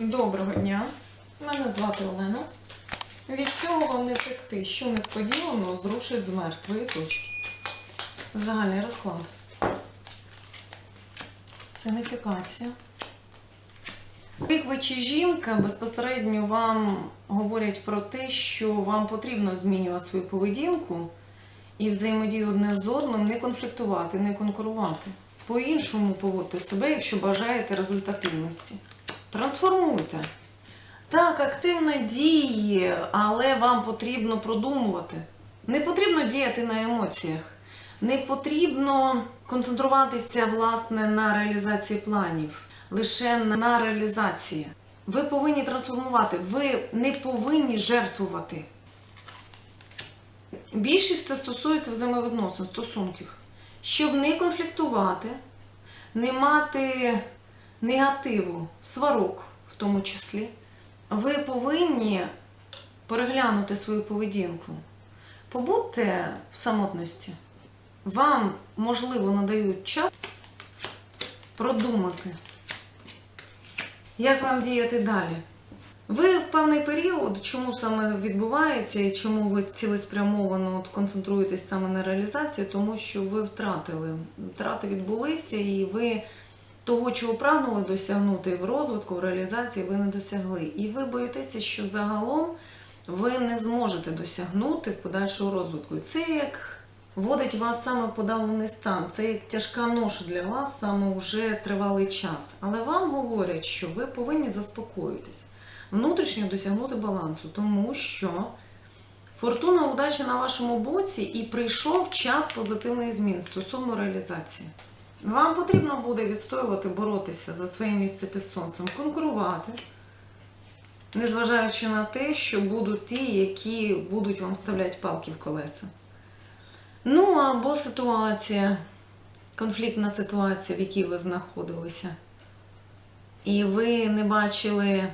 Доброго дня. Мене звати Олена. Від цього вам не втекти, що несподівано зрушить з мертвої точки. Загальний розклад. Ви чи жінка безпосередньо вам говорять про те, що вам потрібно змінювати свою поведінку і взаємодію одне з одним, не конфліктувати, не конкурувати. По-іншому поводьте себе, якщо бажаєте результативності. Трансформуйте. Так, активно діє, але вам потрібно продумувати. Не потрібно діяти на емоціях. Не потрібно концентруватися власне на реалізації планів, лише на реалізації. Ви повинні трансформувати, ви не повинні жертвувати. Більшість це стосується взаємовідносин, стосунків. Щоб не конфліктувати, не мати негативу, сварок в тому числі, ви повинні переглянути свою поведінку. Побудьте в самотності. Вам, можливо, надають час продумати, як вам діяти далі. Ви в певний період, чому саме відбувається і чому ви цілеспрямовано от концентруєтесь саме на реалізації, тому що ви втратили. Втрати відбулися, і ви того, чого прагнули досягнути в розвитку, в реалізації, ви не досягли. І ви боїтеся, що загалом ви не зможете досягнути подальшого розвитку. І це як вводить вас саме в подавлений стан. Це як тяжка ноша для вас саме вже тривалий час. Але вам говорять, що ви повинні заспокоїтись, внутрішньо досягнути балансу, тому що фортуна удача на вашому боці і прийшов час позитивних змін стосовно реалізації. Вам потрібно буде відстоювати, боротися за своє місце під сонцем, конкурувати, незважаючи на те, що будуть ті, які будуть вам вставляти палки в колеса. Ну або ситуація, конфліктна ситуація, в якій ви знаходилися, і ви не бачили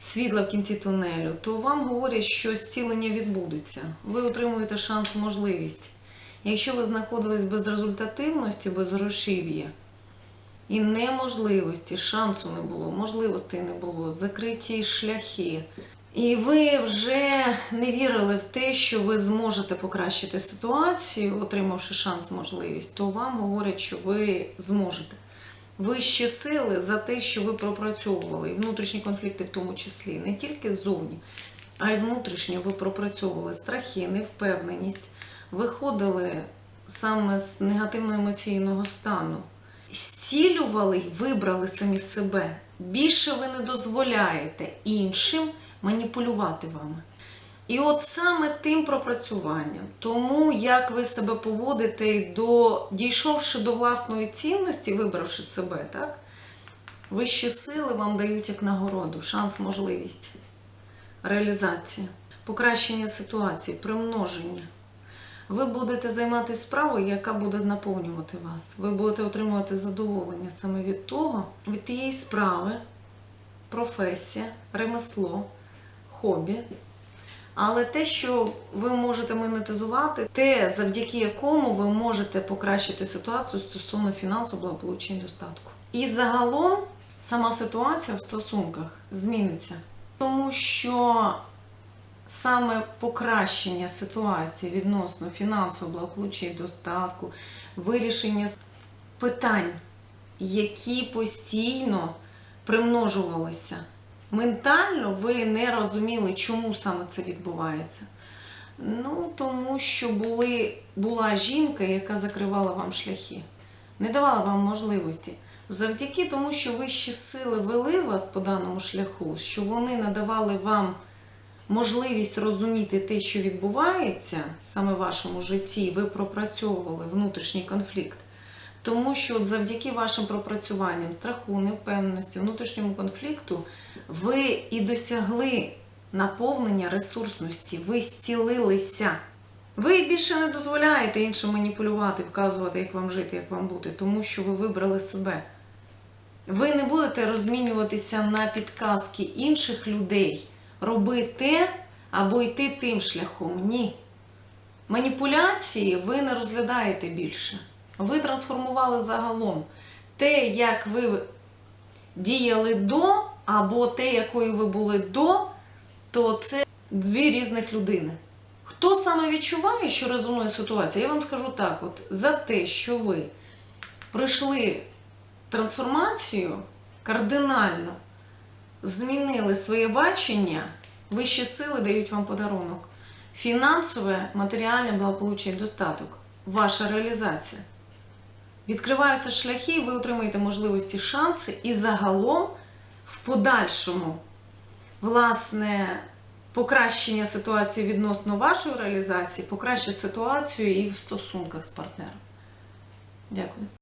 світла в кінці тунелю, то вам говорять, що зцілення відбудеться. Ви отримуєте шанс, можливість. Якщо ви знаходились без результативності, без грошів'я і неможливості, шансу не було, можливостей не було, закриті шляхи, і ви вже не вірили в те, що ви зможете покращити ситуацію, отримавши шанс, можливість, то вам говорять, що ви зможете. Вищі сили за те, що ви пропрацьовували, і внутрішні конфлікти в тому числі, не тільки ззовні, а й внутрішньо ви пропрацьовували страхи, невпевненість виходили саме з негативного емоційного стану, зцілювали й вибрали самі себе. Більше ви не дозволяєте іншим маніпулювати вами. І от саме тим пропрацюванням, тому як ви себе поводите, до, дійшовши до власної цінності, вибравши себе, так? Вищі сили вам дають як нагороду, шанс, можливість, реалізація, покращення ситуації, примноження. Ви будете займатися справою, яка буде наповнювати вас. Ви будете отримувати задоволення саме від того, від тієї справи, професія, ремесло, хобі. Але те, що ви можете монетизувати, те, завдяки якому ви можете покращити ситуацію стосовно фінансового благополуччя і достатку. І загалом сама ситуація в стосунках зміниться, тому що саме покращення ситуації відносно фінансового благополуччя і достатку, вирішення питань, які постійно примножувалися. Ментально ви не розуміли, чому саме це відбувається. Ну, тому що були, була жінка, яка закривала вам шляхи, не давала вам можливості. Завдяки тому, що вищі сили вели вас по даному шляху, що вони надавали вам можливість розуміти те, що відбувається саме в вашому житті, ви пропрацьовували внутрішній конфлікт. Тому що от завдяки вашим пропрацюванням, страху, невпевненості, внутрішньому конфлікту, ви і досягли наповнення ресурсності, ви зцілилися. Ви більше не дозволяєте іншим маніпулювати, вказувати, як вам жити, як вам бути, тому що ви вибрали себе. Ви не будете розмінюватися на підказки інших людей, роби те або йти тим шляхом. Ні. Маніпуляції ви не розглядаєте більше. Ви трансформували загалом те, як ви діяли до або те, якою ви були до, то це дві різних людини. Хто саме відчуває, що резонує ситуація? Я вам скажу так: от за те, що ви пройшли трансформацію кардинально, змінили своє бачення, вищі сили дають вам подарунок. Фінансове, матеріальне благополуччя і достаток, ваша реалізація. Відкриваються шляхи, ви отримаєте можливості, шанси, і загалом в подальшому, власне, покращення ситуації відносно вашої реалізації, покращить ситуацію і в стосунках з партнером. Дякую.